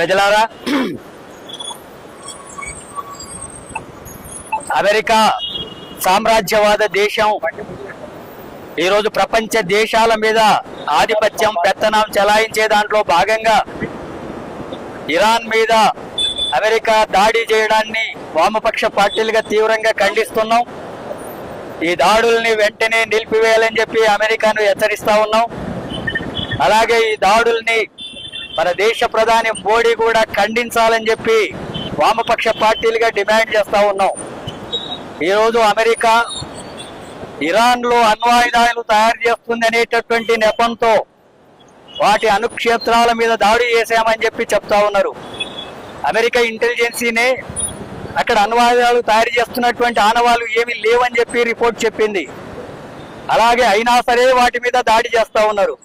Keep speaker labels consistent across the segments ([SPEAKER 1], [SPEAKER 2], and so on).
[SPEAKER 1] ప్రజలారా అమెరికా సామ్రాజ్యవాద దేశం ఈరోజు ప్రపంచ దేశాల మీద ఆధిపత్యం పెత్తనం చెలాయించే దాంట్లో భాగంగా ఇరాన్ మీద అమెరికా దాడి చేయడాన్ని వామపక్ష పార్టీలుగా తీవ్రంగా ఖండిస్తున్నాం. ఈ దాడుల్ని వెంటనే నిలిపివేయాలని చెప్పి అమెరికాను హెచ్చరిస్తా ఉన్నాం. అలాగే ఈ దాడుల్ని మన దేశ ప్రధాని మోడీ కూడా ఖండించాలని చెప్పి వామపక్ష పార్టీలుగా డిమాండ్ చేస్తూ ఉన్నాం. ఈరోజు అమెరికా ఇరాన్లో అణ్వాయుధాలు తయారు చేస్తుంది అనేటటువంటి నెపంతో వాటి అణుక్షేత్రాల మీద దాడి చేశామని చెప్పి చెప్తా ఉన్నారు. అమెరికా ఇంటెలిజెన్సీనే అక్కడ అణ్వాయుధాలు తయారు చేస్తున్నటువంటి ఆనవాళ్ళు ఏమీ లేవని చెప్పి రిపోర్ట్ చెప్పింది. అలాగే అయినా సరే వాటి మీద దాడి చేస్తూ ఉన్నారు.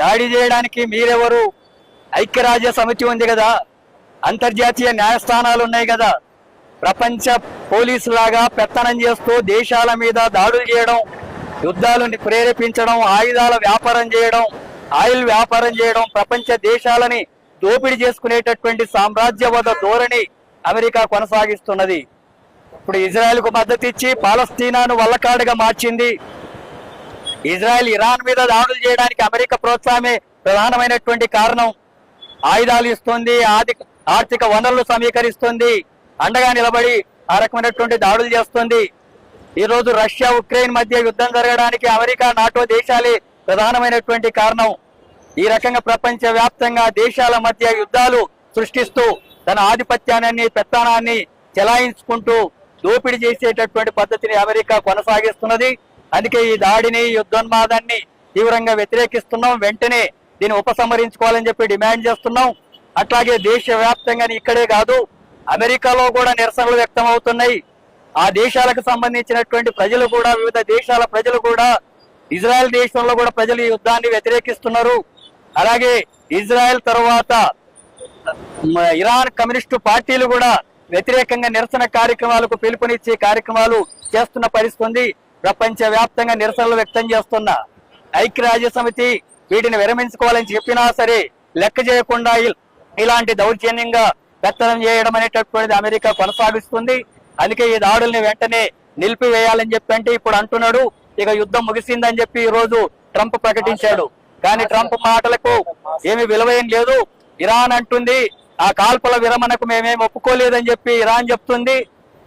[SPEAKER 1] దాడి చేయడానికి మీరెవరు? ఐక్యరాజ్య సమితి ఉంది కదా. అంతర్జాతీయ న్యాయస్థానాలు ఉన్నాయి కదా. ప్రపంచ పోలీసు లాగా పెత్తనం చేస్తూ దేశాల మీద దాడులు చేయడం యుద్ధాలను ప్రేరేపించడం ఆయుధాల వ్యాపారం చేయడం ఆయిల్ వ్యాపారం చేయడం ప్రపంచ దేశాలని దోపిడీ చేసుకునేటటువంటి సామ్రాజ్యవాద ధోరణి అమెరికా కొనసాగిస్తున్నది. ఇప్పుడు ఇజ్రాయెల్కు మద్దతు ఇచ్చి పాలస్తీనాను వల్లకాడుగా మార్చింది. ఇజ్రాయెల్ ఇరాన్ మీద దాడులు చేయడానికి అమెరికా ప్రోత్సాహమే ప్రధానమైనటువంటి కారణం. ఆయుధాలు ఇస్తుంది ఆర్థిక ఆర్థిక వనరులు సమీకరిస్తుంది అండగా నిలబడి ఆ రకమైనటువంటి దాడులు చేస్తుంది. ఈ రోజు రష్యా ఉక్రెయిన్ మధ్య యుద్ధం జరగడానికి అమెరికా నాటో దేశాలే ప్రధానమైనటువంటి కారణం. ఈ రకంగా ప్రపంచ వ్యాప్తంగా దేశాల మధ్య యుద్ధాలు సృష్టిస్తూ తన ఆధిపత్యాన్ని పెత్తనాన్ని చెలాయించుకుంటూ దోపిడీ చేసేటటువంటి పద్ధతిని అమెరికా కొనసాగిస్తున్నది. అందుకే ఈ దాడిని యుద్ధోన్మాదాన్ని తీవ్రంగా వ్యతిరేకిస్తున్నాం. వెంటనే దీన్ని ఉపసంహరించుకోవాలని చెప్పి డిమాండ్ చేస్తున్నాం. అట్లాగే దేశవ్యాప్తంగా ఇక్కడే కాదు అమెరికాలో కూడా నిరసనలు వ్యక్తం అవుతున్నాయి ఆ దేశాలకు సంబంధించినటువంటి ప్రజలు కూడా వివిధ దేశాల ప్రజలు కూడా ఇజ్రాయెల్ దేశంలో కూడా ప్రజలు ఈ యుద్ధాన్ని వ్యతిరేకిస్తున్నారు. అలాగే ఇజ్రాయెల్ తర్వాత ఇరాన్ కమ్యూనిస్టు పార్టీలు కూడా వ్యతిరేకంగా నిరసన కార్యక్రమాలకు పిలుపునిచ్చే కార్యక్రమాలు చేస్తున్న పరిస్థితి ప్రపంచ వ్యాప్తంగా నిరసనలు వ్యక్తం చేస్తున్న ఐక్యరాజ్య సమితి వీటిని విరమించుకోవాలని చెప్పినా సరే లెక్క చేయకుండా ఇల్- ఇలాంటి దౌర్జన్యంగా పెత్తనం చేయడం అనేటటువంటిది అమెరికా కొనసాగిస్తుంది. అందుకే ఈ దాడుల్ని వెంటనే నిలిపివేయాలని చెప్పి అంటే ఇప్పుడు అంటున్నాడు. ఇక యుద్ధం ముగిసిందని చెప్పి ఈ రోజు ట్రంప్ ప్రకటించాడు. కానీ ట్రంప్ మాటలకు ఏమి విలువేం లేదు. ఇరాన్ అంటుంది ఆ కాల్పుల విరమణకు మేమేం ఒప్పుకోలేదని చెప్పి ఇరాన్ చెప్తుంది.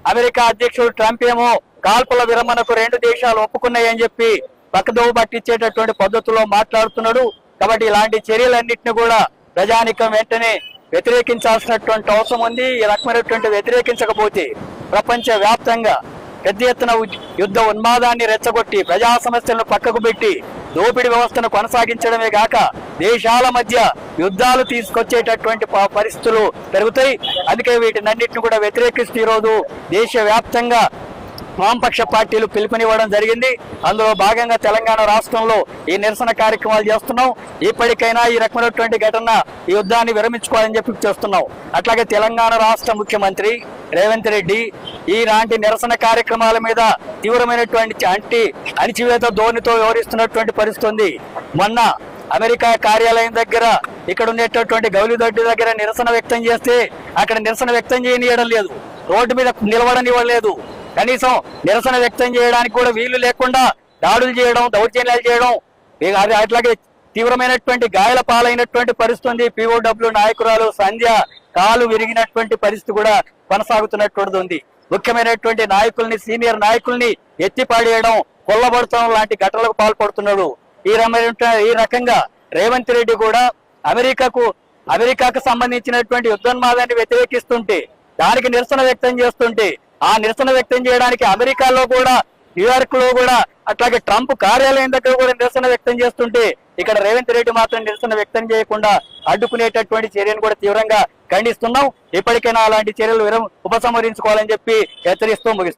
[SPEAKER 1] అమెరికా అధ్యక్షుడు ట్రంప్ ఏమో కాల్పుల విరమణకు రెండు దేశాలు ఒప్పుకున్నాయని చెప్పి పక్కదోవ పట్టించేటటువంటి పద్ధతిలో మాట్లాడుతున్నాడు. కాబట్టి ఇలాంటి చర్యలన్నింటినీ కూడా ప్రజానికం వెంటనే వ్యతిరేకించాల్సినటువంటి అవసరం ఉంది. ఈ రకమైనటువంటి వ్యతిరేకించకపోతే ప్రపంచ వ్యాప్తంగా పెద్ద ఎత్తున యుద్ధ ఉన్మాదాన్ని రెచ్చగొట్టి ప్రజా సమస్యలను పక్కకు పెట్టి దోపిడీ వ్యవస్థను కొనసాగించడమే కాక దేశాల మధ్య యుద్ధాలు తీసుకొచ్చేటటువంటి ప- పరిస్థితులు పెరుగుతాయి. అందుకే వీటినన్నింటిని కూడా వ్యతిరేకిస్తూ ఈరోజు దేశవ్యాప్తంగా వామపక్ష పార్టీలు పిలుపునివ్వడం జరిగింది. అందులో భాగంగా తెలంగాణ రాష్ట్రంలో ఈ నిరసన కార్యక్రమాలు చేస్తున్నాం. ఇప్పటికైనా ఈ రకమైనటువంటి ఘటన ఈ యుద్ధాన్ని విరమించుకోవాలని చెప్పి చేస్తున్నాం. అట్లాగే తెలంగాణ రాష్ట్ర ముఖ్యమంత్రి రేవంత్ రెడ్డి ఈలాంటి నిరసన కార్యక్రమాల మీద తీవ్రమైనటువంటి అంటి అణిచివేత ధోనితో వ్యవహరిస్తున్నటువంటి పరిస్థితుంది మొన్న అమెరికా కార్యాలయం దగ్గర ఇక్కడ ఉండేటటువంటి గౌలిదొడ్డి దగ్గర నిరసన వ్యక్తం చేస్తే అక్కడ నిరసన వ్యక్తం చేయనియడం లేదు. రోడ్డు మీద నిలవడనివ్వలేదు కనీసం నిరసన వ్యక్తం చేయడానికి కూడా వీలు లేకుండా దాడులు చేయడం దౌర్జన్యాలు చేయడం ఇక అది అట్లాగే తీవ్రమైనటువంటి గాయాల పాలైనటువంటి పరిస్థితి ఉంది. పిఓడబ్ల్యూ నాయకురాలు సంధ్య కాలు విరిగినటువంటి పరిస్థితి కూడా కొనసాగుతున్నటువంటిది ఉంది. ముఖ్యమైనటువంటి నాయకుల్ని సీనియర్ నాయకుల్ని ఎత్తిపాడేయడం కొల్లబడటం లాంటి ఘటనలకు పాల్పడుతున్నాడు. ఈ రకమైన ఈ రకంగా రేవంత్ రెడ్డి కూడా అమెరికాకు అమెరికాకు సంబంధించినటువంటి యుద్ధోన్మాదాన్ని వ్యతిరేకిస్తుంటే దానికి నిరసన వ్యక్తం చేస్తుంటే ఆ నిరసన వ్యక్తం చేయడానికి అమెరికాలో కూడా న్యూయార్క్లో కూడా అట్లాగే ట్రంప్ కార్యాలయం దగ్గర కూడా నిరసన వ్యక్తం చేస్తుంటే ఇక్కడ రేవంత్ రెడ్డి మాత్రం నిరసన వ్యక్తం చేయకుండా అడ్డుకునేటటువంటి చర్యను కూడా తీవ్రంగా ఖండిస్తున్నాం. ఇప్పటికైనా అలాంటి చర్యలు విరం ఉపసంహరించుకోవాలని చెప్పి హెచ్చరిస్తూ ముగిస్తున్నాం